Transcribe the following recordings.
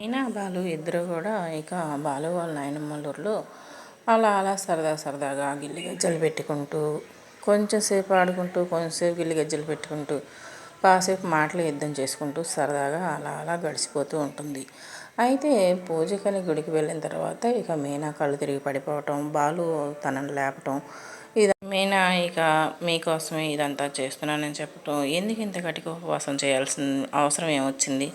అయినా బాలు ఇద్దరు కూడా ఇక బాలు వాళ్ళ నాయనమ్మలూరులో అలా అలా సరదా సరదాగా గిల్లి గజ్జలు పెట్టుకుంటూ కొంచెంసేపు ఆడుకుంటూ కొంచెంసేపు గిల్లి గజ్జలు పెట్టుకుంటూ కాసేపు మాటలు యుద్ధం చేసుకుంటూ సరదాగా అలా అలా గడిచిపోతూ ఉంటుంది. అయితే పూజకని గుడికి వెళ్ళిన తర్వాత ఇక మీనా కళ్ళు తిరిగి పడిపోవటం బాలు తనను లేపటం ఇది మీనా ఇక మీకోసమే ఇదంతా చేస్తున్నానని చెప్పటం ఎందుకు ఇంత గట్టిగా ఉపవాసం చేయాల్సిన అవసరం ఏమొచ్చింది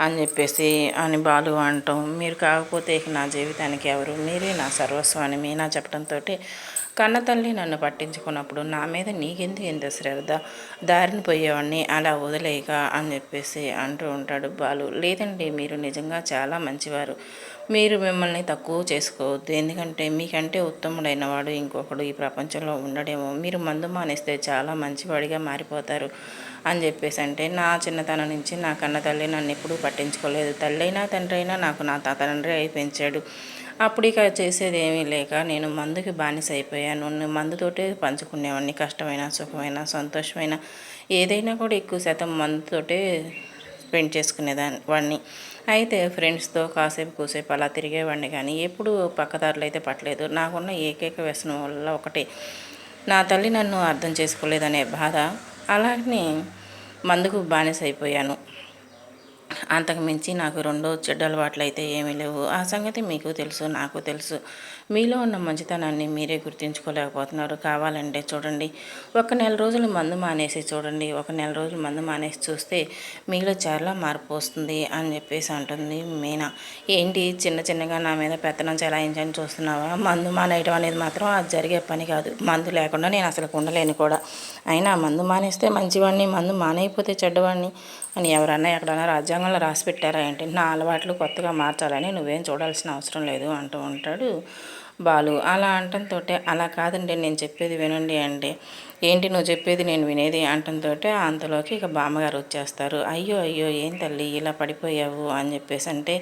అని చెప్పేసి అని బాలు అనటం మీరు కాకపోతే ఇక నా జీవితానికి ఎవరు మీరే నా సర్వస్వం అని మీనా చెప్పడంతో కన్న తల్లి నన్ను పట్టించుకున్నప్పుడు నా మీద నీకెందుకు ఎంత శ్రద్ధ? దారిని పోయేవాడిని అలా వదిలేయక అని చెప్పేసి అంటూ ఉంటాడు బాలు. లేదండి మీరు నిజంగా చాలా మంచివారు. మీరు మిమ్మల్ని తక్కువ చేసుకోవద్దు. ఎందుకంటే మీకంటే ఉత్తముడైన వాడు ఇంకొకడు ఈ ప్రపంచంలో ఉండడేమో. మీరు మందు మానేస్తే చాలా మంచివాడిగా మారిపోతారు అని చెప్పేసి అంటే నా చిన్నతనం నుంచి నా కన్న తల్లి నన్ను ఎప్పుడూ పట్టించుకోలేదు. తల్లైనా తండ్రి అయినా నాకు నా తండ్రి అయి పెంచాడు. అప్పుడు ఇక చేసేది ఏమీ లేక నేను మందుకి బానిస అయిపోయాను మందుతోటే పంచుకునేవాడిని. కష్టమైన సుఖమైన సంతోషమైన ఏదైనా కూడా ఎక్కువ శాతం మందుతోటే స్పెండ్ చేసుకునేదాన్ని. వాడిని అయితే ఫ్రెండ్స్తో కాసేపు కూసేపు అలా తిరిగేవాడిని కానీ ఎప్పుడు పక్కదారులు అయితే పట్టలేదు. నాకున్న ఏకైక వ్యసనం వల్ల ఒకటి. నా తల్లి నన్ను అర్థం చేసుకోలేదనే బాధ. అలాగే మందుకు బానిస అయిపోయాను అంతకుమించి నాకు రెండు చెడ్డ అలవాట్లు అయితే ఏమీ లేవు. ఆ సంగతి మీకు తెలుసు నాకు తెలుసు. మీలో ఉన్న మంచితనాన్ని మీరే గుర్తించుకోలేకపోతున్నారు. కావాలంటే చూడండి ఒక నెల రోజులు మందు మానేసి చూడండి ఒక నెల రోజులు మందు మానేసి చూస్తే మీలో చాలా మార్పు వస్తుంది అని చెప్పేసి అంటుంది మీనా. ఏంటి చిన్న చిన్నగా నా మీద పెత్తనం చెలాయించని చూస్తున్నావా? మందు మానేయటం అనేది మాత్రం అది జరిగే పని కాదు. మందు లేకుండా నేను అసలు ఉండలేను కూడా. అయినా మందు మానేస్తే మంచివాడిని మందు మానేయకపోతే చెడ్డవాడిని అని ఎవరన్నా ఎక్కడన్నా రాజ్యాంగంలో రాసి పెట్టారా ఏంటి? నా అలవాట్లు కొత్తగా మార్చాలని నువ్వేం చూడాల్సిన అవసరం లేదు అంటూ ఉంటాడు బాలు అలా అంటంతో అలా కాదండి నేను చెప్పేది వినండి అంటే ఏంటి నువ్వు చెప్పేది నేను వినేది? అంటంతో అంతలోకి ఇక బామ్మగారు వచ్చేస్తారు. అయ్యో అయ్యో ఏం తల్లి ఇలా పడిపోయావు? అని చెప్పేసి అంటే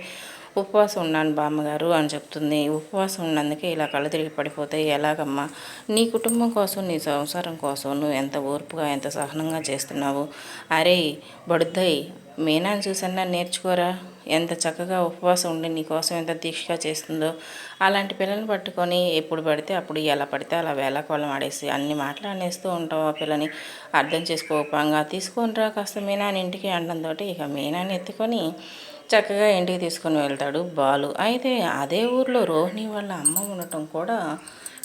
ఉపవాసం ఉన్నాను బామ్మగారు అని చెప్తుంది. ఉపవాసం ఉన్నందుకే ఇలా కళ్ళు తిరిగి పడిపోతాయి ఎలాగమ్మా? నీ కుటుంబం కోసం నీ సంసారం కోసం నువ్వు ఎంత ఓర్పుగా ఎంత సహనంగా చేస్తున్నావు? అరే బడుద్దయ్ మీనాను చూసన్నా నేర్చుకోరా? ఎంత చక్కగా ఉపవాసం ఉండి నీకోసం ఎంత దీక్షగా చేస్తుందో. అలాంటి పిల్లల్ని పట్టుకొని ఎప్పుడు పడితే అప్పుడు ఎలా పడితే అలా వేళకోళం ఆడేసి అన్ని మాటలు అనేస్తూ ఉంటావు ఆ పిల్లని. అర్థం చేసుకోపంగా తీసుకొని రా కాస్త మీనాని ఇంటికి అనడంతో ఇక మీనాని ఎత్తుకొని చక్కగా ఇంటికి తీసుకొని వెళ్తాడు బాలు. అయితే అదే ఊర్లో రోహిణి వాళ్ళ అమ్మ ఉండటం కూడా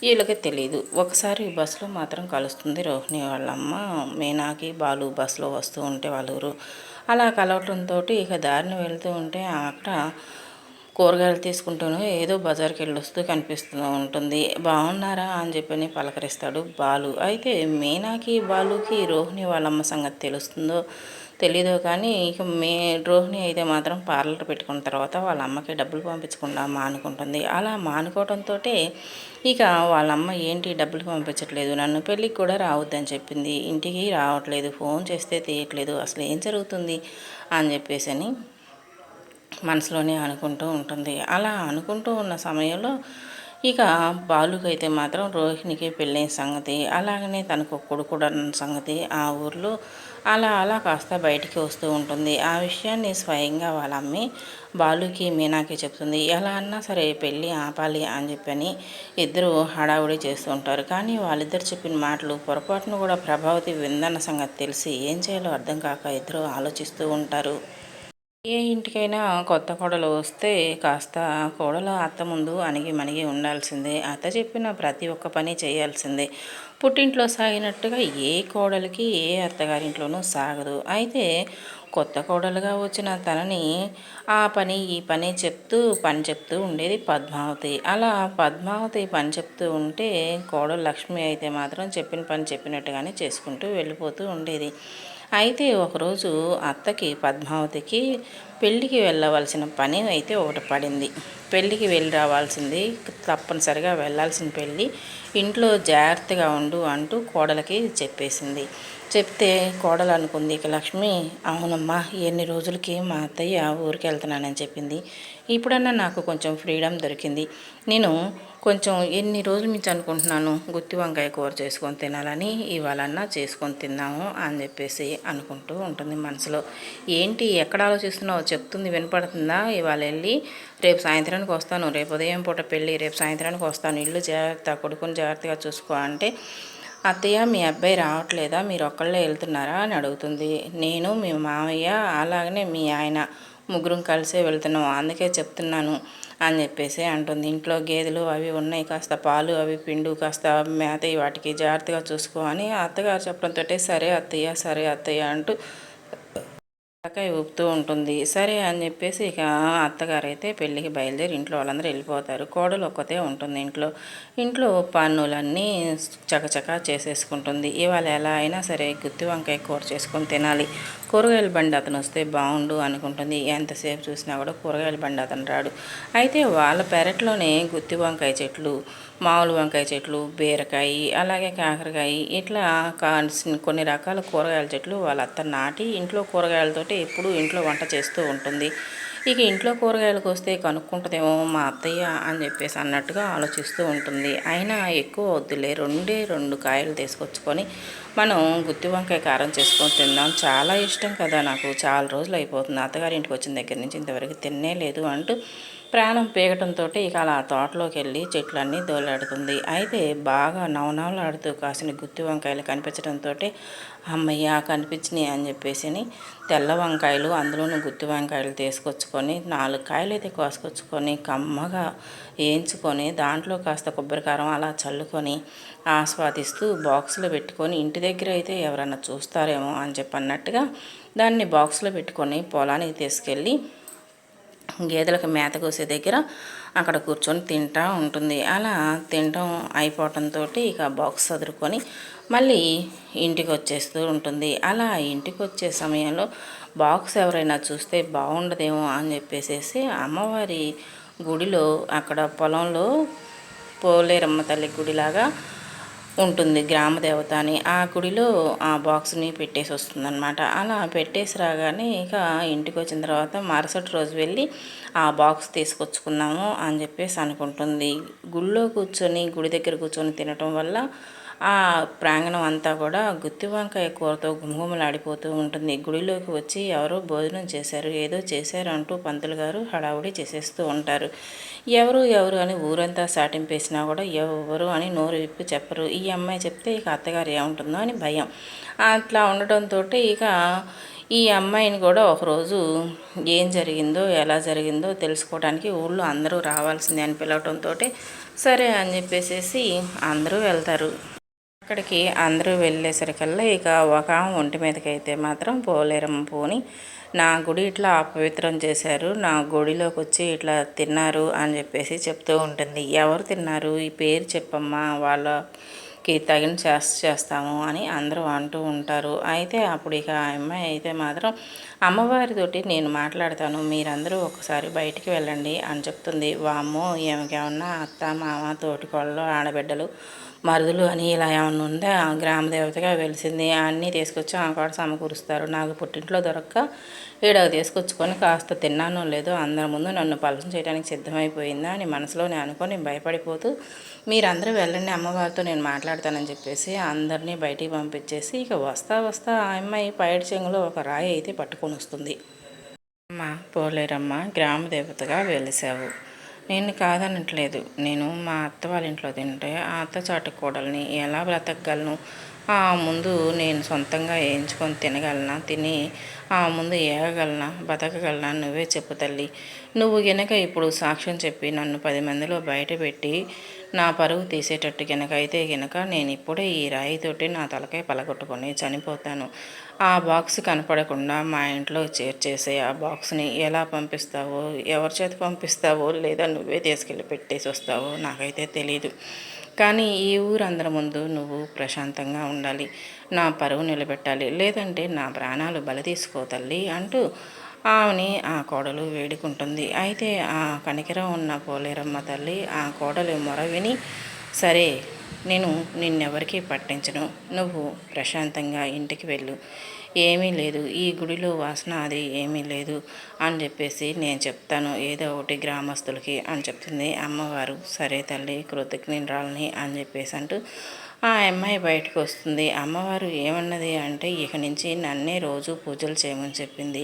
వీళ్ళకి తెలియదు ఒకసారి బస్సులో మాత్రం కలుస్తుంది రోహిణి వాళ్ళ అమ్మ. మీనాకి బాలు బస్సులో వస్తూ ఉంటే వాళ్ళ ఊరు అలా కలవటంతో ఇక దారిని వెళ్తూ ఉంటే అక్కడ కూరగాయలు తీసుకుంటూనే ఏదో బజార్కి వెళ్ళి వస్తూ కనిపిస్తూ ఉంటుంది. బాగున్నారా అని చెప్పని పలకరిస్తాడు బాలు. అయితే మీనాకి బాలుకి రోహిణి వాళ్ళమ్మ సంగతి తెలుస్తుందో తెలీదు కానీ ఇక మే రోహిణి అయితే మాత్రం పార్లర్ పెట్టుకున్న తర్వాత వాళ్ళ అమ్మకి డబ్బులు పంపించకుండా మానుకుంటుంది. అలా మానుకోవడంతో ఇక వాళ్ళ అమ్మ ఏంటి డబ్బులు పంపించట్లేదు? నన్ను పెళ్ళికి కూడా రావద్దని చెప్పింది. ఇంటికి రావట్లేదు. ఫోన్ చేస్తే తీయట్లేదు. అసలు ఏం జరుగుతుంది? అని చెప్పేసి అని మనసులోనే అనుకుంటూ ఉంటుంది. అలా అనుకుంటూ ఉన్న సమయంలో ఇక బాలుకైతే మాత్రం రోహిణికి పెళ్ళైన సంగతి అలాగనే తనకు కొడుకు సంగతి ఆ ఊర్లో అలా అలా కాస్త బయటికి వస్తూ ఉంటుంది. ఆ విషయాన్ని స్వయంగా వాళ్ళ అమ్మి బాలుకి మీనాకి చెప్తుంది. ఎలా అన్నా సరే పెళ్ళి ఆపాలి అని చెప్పని ఇద్దరు హడావుడి చేస్తూ ఉంటారు. కానీ వాళ్ళిద్దరు చెప్పిన మాటలు పొరపాటును కూడా ప్రభావతి విందన్న సంగతి తెలిసి ఏం చేయాలో అర్థం కాక ఇద్దరు ఆలోచిస్తూ ఉంటారు. ఏ ఇంటికైనా కొత్త కోడలు వస్తే కాస్త కోడలు అత్త ముందు అణిగి మణిగి ఉండాల్సిందే. అత్త చెప్పిన ప్రతి ఒక్క పని చేయాల్సిందే. పుట్టింట్లో సాగినట్టుగా ఏ కోడలికి ఏ అత్తగారింట్లోనూ సాగదు. అయితే కొత్త కోడలుగా వచ్చిన తనని ఆ పని ఈ పని చెప్తూ పని చెప్తూ ఉండేది పద్మావతి. అలా పద్మావతి పని చెప్తూ ఉంటే కోడలు లక్ష్మి అయితే మాత్రం చెప్పిన పని చెప్పినట్టుగానే చేసుకుంటూ వెళ్ళిపోతూ ఉండేది. అయితే ఒకరోజు అత్తకి పద్మావతికి పెళ్ళికి వెళ్ళవలసిన పని అయితే ఒకటి పడింది. పెళ్ళికి వెళ్ళి రావాల్సింది తప్పనిసరిగా వెళ్ళాల్సిన పెళ్ళి ఇంట్లో జాగ్రత్తగా ఉండు అంటూ కోడలకి చెప్పేసింది. చెప్తే కోడలు అనుకుంది ఇక లక్ష్మి అవునమ్మా ఎన్ని రోజులకి మా అత్తయ్య ఊరికి వెళ్తున్నానని చెప్పింది. ఇప్పుడన్నా నాకు కొంచెం ఫ్రీడమ్ దొరికింది. నేను కొంచెం ఎన్ని రోజుల నుంచి అనుకుంటున్నాను గుత్తి వంకాయ కూర చేసుకొని తినాలని ఇవాళన్నా చేసుకొని తిన్నాము అని చెప్పేసి అనుకుంటూ ఉంటుంది మనసులో. ఏంటి ఎక్కడ ఆలోచిస్తున్నావు చెప్తుంది వినపడుతుందా? ఇవాళ వెళ్ళి రేపు సాయంత్రానికి వస్తాను రేపు ఉదయం పూట పెళ్ళి రేపు సాయంత్రానికి వస్తాను. ఇల్లు జాగ్రత్త కొడుకుని జాగ్రత్తగా చూసుకో అంటే అత్తయ్య మీ అబ్బాయి రావట్లేదా? మీరు ఒక్కళ్ళే వెళ్తున్నారా? అని అడుగుతుంది. నేను మీ మామయ్య అలాగనే మీ ఆయన ముగ్గురం కలిసే వెళ్తున్నాం అందుకే చెప్తున్నాను అని చెప్పేసి అంటుంది. ఇంట్లో గేదెలు అవి ఉన్నాయి కాస్త పాలు అవి పిండు కాస్త మేత వాటికి జాగ్రత్తగా చూసుకో అని అత్తగారు చెప్పడంతో సరే అత్తయ్య సరే అత్తయ్య అంటూ తలకాయ ఊపుతూ ఉంటుంది. సరే అని చెప్పేసి ఇక అత్తగారు అయితే పెళ్ళికి బయలుదేరి ఇంట్లో వాళ్ళందరూ వెళ్ళిపోతారు. కోడలు ఒక్కతే ఉంటుంది ఇంట్లో. ఇంట్లో పన్నులన్నీ చకచకా చేసేసుకుంటుంది. ఇవాళ ఎలా అయినా సరే గుత్తి వంకాయ కూర చేసుకొని తినాలి. కూరగాయల బండి అతను వస్తే బాగుండు అనుకుంటుంది. ఎంతసేపు చూసినా కూడా కూరగాయల బండి అతను రాడు. అయితే వాళ్ళ పెరట్లోనే గుత్తి వంకాయ చెట్లు మామూలు వంకాయ చెట్లు బీరకాయ అలాగే కాకరకాయ ఇట్లా కొన్ని రకాల కూరగాయల చెట్లు వాళ్ళ అత్త నాటి ఇంట్లో కూరగాయలతో కూరగాయలతోటి ఎప్పుడు ఇంట్లో వంట చేస్తూ ఉంటుంది. ఇక ఇంట్లో కూరగాయలకు వస్తే కనుక్కుంటుందేమో మా అత్తయ్య అని చెప్పేసి అన్నట్టుగా ఆలోచిస్తూ ఉంటుంది. అయినా ఎక్కువ వద్దులే రెండే రెండు కాయలు తీసుకొచ్చుకొని మనం గుత్తి వంకాయ కారం చేసుకొని తిందాం. చాలా ఇష్టం కదా నాకు. చాలా రోజులు అయిపోతుంది. అత్తగారి ఇంటికి వచ్చిన దగ్గర నుంచి ఇంతవరకు తిన్నే లేదు అంటూ ప్రాణం పీగటంతో ఇక అలా తోటలోకి వెళ్ళి చెట్లన్నీ దోలాడుతుంది. అయితే బాగా నవనవలాడుతూ కాసిన గుత్తి వంకాయలు కనిపించడంతో అమ్మయ్య కనిపించినాయి అని చెప్పేసి తెల్ల వంకాయలు అందులోనూ గుత్తి వంకాయలు తీసుకొచ్చుకొని నాలుగు కాయలు అయితే కోసుకొచ్చుకొని కమ్మగా వేయించుకొని దాంట్లో కాస్త కొబ్బరికారం అలా చల్లుకొని ఆస్వాదిస్తూ బాక్స్లో పెట్టుకొని ఇంటి దగ్గర అయితే ఎవరన్నా చూస్తారేమో అని చెప్పన్నట్టుగా దాన్ని బాక్స్లో పెట్టుకొని పొలానికి తీసుకెళ్ళి గేదెలకు మేత కోసే దగ్గర అక్కడ కూర్చొని తింటూ ఉంటుంది. అలా తినటం అయిపోవటంతో ఇక బాక్స్ చదురుకొని మళ్ళీ ఇంటికి వచ్చేస్తూ ఉంటుంది. అలా ఇంటికి వచ్చే సమయంలో బాక్స్ ఎవరైనా చూస్తే బాగుండదేమో అని చెప్పేసేసి అమ్మవారి గుడిలో అక్కడ పొలంలో పోలేరమ్మ తల్లి గుడిలాగా ఉంటుంది గ్రామ దేవత అని ఆ గుడిలో ఆ బాక్స్ని పెట్టేసి వస్తుందన్నమాట. అలా పెట్టేసి రాగానే ఇక ఇంటికి వచ్చిన తర్వాత మరుసటి రోజు వెళ్ళి ఆ బాక్స్ తీసుకొచ్చుకున్నాము అని చెప్పేసి అనుకుంటుంది. గుళ్ళో కూర్చొని గుడి దగ్గర కూర్చొని తినటం వల్ల ఆ ప్రాంగణం అంతా కూడా గుత్తి వంకాయ కూరతో గుమగుమలాడిపోతూ ఉంటుంది. గుడిలోకి వచ్చి ఎవరో భోజనం చేశారు ఏదో చేశారు అంటూ పంతులు గారు హడావుడి చేసేస్తూ ఉంటారు. ఎవరు ఎవరు అని ఊరంతా సాటింపేసినా కూడా ఎవరు అని నోరు విప్పి చెప్పరు. ఈ అమ్మాయి చెప్తే ఇక అత్తగారు ఏముంటుందో అని భయం. అట్లా ఉండటంతో ఇక ఈ అమ్మాయిని కూడా ఒకరోజు ఏం జరిగిందో ఎలా జరిగిందో తెలుసుకోవడానికి ఊళ్ళో అందరూ రావాల్సిందే అని పిలవటంతో సరే అని చెప్పేసేసి అందరూ వెళ్తారు. అక్కడికి అందరూ వెళ్ళేసరికల్లా ఇక ఒక ఒంటి మీదకి అయితే మాత్రం పోలేరమ్మ పోని నా గుడి ఇట్లా అపవిత్రం చేశారు నా గుడిలోకి వచ్చి ఇట్లా తిన్నారు అని చెప్పేసి చెప్తూ ఉంటుంది. ఎవరు తిన్నారు? ఈ పేరు చెప్పమ్మా వాళ్ళ కి తగిన చేస్త చేస్తాము అని అందరూ అంటూ ఉంటారు. అయితే అప్పుడు ఇక ఆ అమ్మాయి అయితే మాత్రం అమ్మవారితోటి నేను మాట్లాడతాను మీరందరూ ఒకసారి బయటికి వెళ్ళండి అని చెప్తుంది. వామ్మో ఏమికేమన్నా అత్త మామ తోటికోళ్ళు ఆడబిడ్డలు మరుదులు అని ఇలా ఏమన్నా ఉందా? గ్రామ దేవతగా వెలిసింది అన్నీ తీసుకొచ్చి ఆ కూడా సమకూరుస్తారు. నాకు పుట్టింట్లో దొరక్క ఈడకు తీసుకొచ్చుకొని కాస్త తిన్నానో లేదో అందరి ముందు నన్ను పలసం చేయడానికి సిద్ధమైపోయిందా అని మనసులోనే అనుకొని భయపడిపోతూ మీరందరూ వెళ్ళండి అమ్మవారితో నేను మాట్లాడతానని చెప్పేసి అందరినీ బయటికి పంపించేసి ఇక వస్తా వస్తా ఆ అమ్మాయి పైడి చెంగులో ఒక రాయి అయితే పట్టుకొని వస్తుంది. అమ్మ పోలేరమ్మ గ్రామ దేవతగా వెలిసావు. నేను కాదనట్లేదు. నేను మా అత్త వాళ్ళ ఇంట్లో తింటే ఆ అత్త చాటు కోడల్ని ఎలా బ్రతకగలను? ఆ ముందు నేను సొంతంగా వేయించుకొని తినగలనా? తిని ఆ ముందు ఏగగలనా? బతకగలనా? నువ్వే చెప్పు తల్లి. నువ్వు గనక ఇప్పుడు సాక్ష్యం చెప్పి నన్ను పది మందిలో బయటపెట్టి నా పరువు తీసేటట్టు గనక అయితే గనక నేను ఇప్పుడే ఈ రాయితోటి నా తలకాయ పలగొట్టుకొని చనిపోతాను. ఆ బాక్స్ కనపడకుండా మా ఇంట్లో చేర్చేసే ఆ బాక్స్ని ఎలా పంపిస్తావో ఎవరి చేత పంపిస్తావో లేదా నువ్వే తీసుకెళ్ళి పెట్టేసి వస్తావో నాకైతే తెలీదు. కానీ ఈ ఊరందరి ముందు నువ్వు ప్రశాంతంగా ఉండాలి నా పరువు నిలబెట్టాలి లేదంటే నా ప్రాణాలు బలి తీసుకో తల్లి అంటూ ఆమెని ఆ కోడలు వేడుకుంటుంది. అయితే ఆ కనికరం ఉన్న పోలేరమ్మ తల్లి ఆ కోడలు మొర విని సరే నేను నిన్నెవరికీ పట్టించను. నువ్వు ప్రశాంతంగా ఇంటికి వెళ్ళు. ఏమీ లేదు. ఈ గుడిలో వాసన అది ఏమీ లేదు అని చెప్పేసి నేను చెప్తాను. ఏదో ఒకటి గ్రామస్తులకి అని చెప్తుంది. అమ్మవారు సరే తల్లి కృతజ్ఞరాలని అని చెప్పేసి అంటూ ఆ అమ్మాయి బయటకు వస్తుంది. అమ్మవారు ఏమన్నది అంటే ఇక నుంచి నన్నే రోజు పూజలు చేయమని చెప్పింది.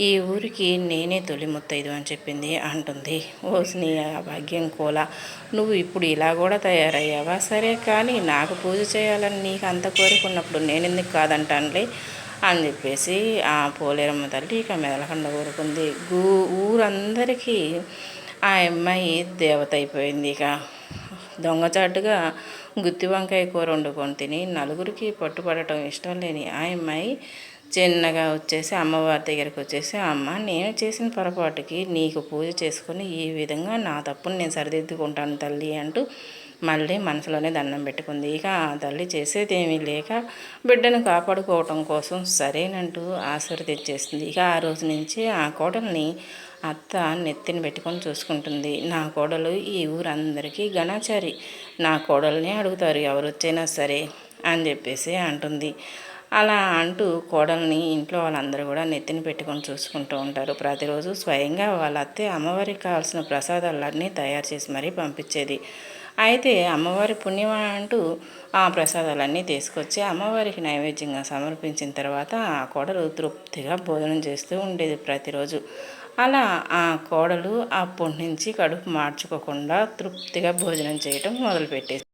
ఈ ఊరికి నేనే తొలి ముత్తైదు అని చెప్పింది అంటుంది. ఓసిని భాగ్యం కోల నువ్వు ఇప్పుడు ఇలా కూడా తయారయ్యావా? సరే కానీ నాకు పూజ చేయాలని నీకు అంత కోరిక ఉన్నప్పుడు నేను ఎందుకు కాదంటానులే అని చెప్పేసి ఆ పోలేరమ్మ తల్లి ఇక మెదలకండ ఊరుకుంది. గూ ఊరందరికీ ఆ అమ్మాయి దేవత అయిపోయింది ఇక. దొంగచాటుగా గుత్తి వంకాయ కూర వండుకొని తిని నలుగురికి పట్టుపడటం ఇష్టం లేని ఆ అమ్మాయి చిన్నగా వచ్చేసి అమ్మవారి దగ్గరికి వచ్చేసి అమ్మ నేను చేసిన పొరపాటుకి నీకు పూజ చేసుకుని ఈ విధంగా నా తప్పుని నేను సరిదిద్దుకుంటాను తల్లి అంటూ మళ్ళీ మనసులోనే దండం పెట్టుకుంది. ఇక ఆ తల్లి చేసేదేమీ లేక బిడ్డను కాపాడుకోవటం కోసం సరేనంటూ ఆశీర్వదించేసింది ఇక ఆ రోజు నుంచి ఆ కోడల్ని అత్త నెత్తిని పెట్టుకొని చూసుకుంటుంది. నా కోడలు ఈ ఊరందరికీ ఘనాచారి నా కోడల్ని అడుగుతారు ఎవరు వచ్చినా సరే అని చెప్పేసి అంటుంది. అలా అంటూ కోడల్ని ఇంట్లో వాళ్ళందరూ కూడా నెత్తిని పెట్టుకొని చూసుకుంటూ ఉంటారు. ప్రతిరోజు స్వయంగా వాళ్ళ అత్తే అమ్మవారికి కావాల్సిన ప్రసాదాలన్నీ తయారు చేసి మరీ పంపించేది. అయితే అమ్మవారి పుణ్యమా అంటూ ఆ ప్రసాదాలన్నీ తీసుకొచ్చి అమ్మవారికి నైవేద్యంగా సమర్పించిన తర్వాత ఆ కోడలు తృప్తిగా భోజనం చేస్తూ ఉండేది ప్రతిరోజు. అలా ఆ కోడలు అప్పటి నుంచి కడుపు మార్చుకోకుండా తృప్తిగా భోజనం చేయటం మొదలుపెట్టేది